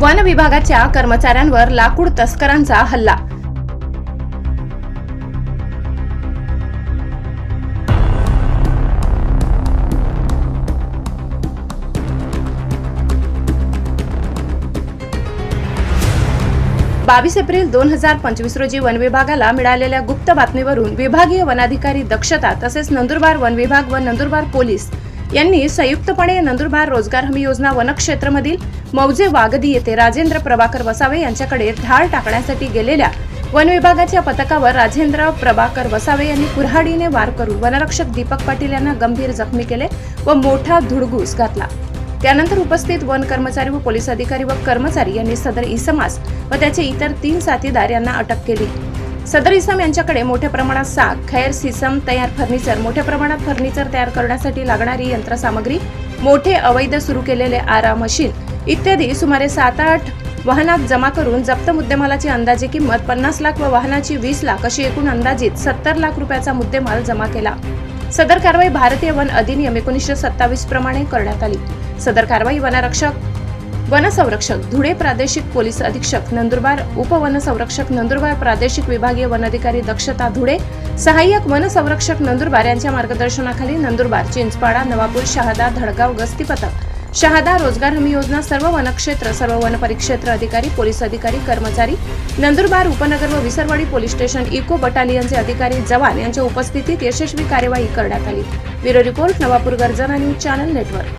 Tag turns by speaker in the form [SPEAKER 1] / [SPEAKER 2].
[SPEAKER 1] One विभागाच्या कर्मचाऱ्यांवर लाकूड तस्करांचा हल्ला. बावीस एप्रिल दोन हजार पंचवीस रोजी वन विभागाला मिळालेल्या गुप्त बातमीवरून विभागीय वनाधिकारी दक्षता तसेच नंदुरबार वन विभाग व नंदुरबार पोलीस यांनी संयुक्तपणे नंदुरबार रोजगार हमी योजना वनक्षेत्रमधील मौजे वागदी येथे राजेंद्र प्रभाकर वसावे यांच्याकडे ढाळ टाकण्यासाठी गेलेल्या वन विभागाच्या पथकावर राजेंद्र प्रभाकर वसावे यांनी कुऱ्हाडीने वार करून वनरक्षक दीपक पाटील यांना गंभीर जखमी केले व मोठा धुडगूस घातला. त्यानंतर उपस्थित वन कर्मचारी व पोलीस अधिकारी व कर्मचारी यांनी सदर इसमास व त्याचे इतर तीन साथीदार यांना अटक केली. सदर इसम यांच्याकडे मोठ्या प्रमाणात साग खैर सिसम तयार फर्निचर मोठ्या प्रमाणात फर्निचर तयार करण्यासाठी लागणारी यंत्रसामग्री मोठे अवैध सुरू केलेले आरा मशीन इत्यादी सुमारे सात आठ वाहनात जमा करून जप्त मुद्देमालाची अंदाजे किंमत पन्नास लाख व वाहनाची वीस लाख अशी एकूण अंदाजित सत्तर लाख रुपयाचा मुद्देमाल जमा केला. सदर कारवाई भारतीय वन अधिनियम एकोणीसशे सत्तावीस प्रमाणे करण्यात आली. सदर कारवाई वनरक्षक वनसंरक्षक धुळे प्रादेशिक पोलीस अधीक्षक नंदुरबार उपवनसंरक्षक नंदुरबार प्रादेशिक विभागीय वनाधिकारी दक्षता धुळे सहाय्यक वनसंरक्षक नंदुरबार यांच्या मार्गदर्शनाखाली नंदुरबार चिंचपाडा नवापूर शहादा धडगाव गस्ती पथक शहादा रोजगार हमी योजना सर्व वनक्षेत्र सर्व वन परिक्षेत्र अधिकारी पोलीस अधिकारी कर्मचारी नंदुरबार उपनगर व विसरवाडी पोलीस स्टेशन इको बटालियनचे अधिकारी जवान यांच्या उपस्थितीत यशस्वी कार्यवाही करण्यात आली. ब्युरो रिपोर्ट नवापूर गर्जन आणि चॅनल नेटवर्क.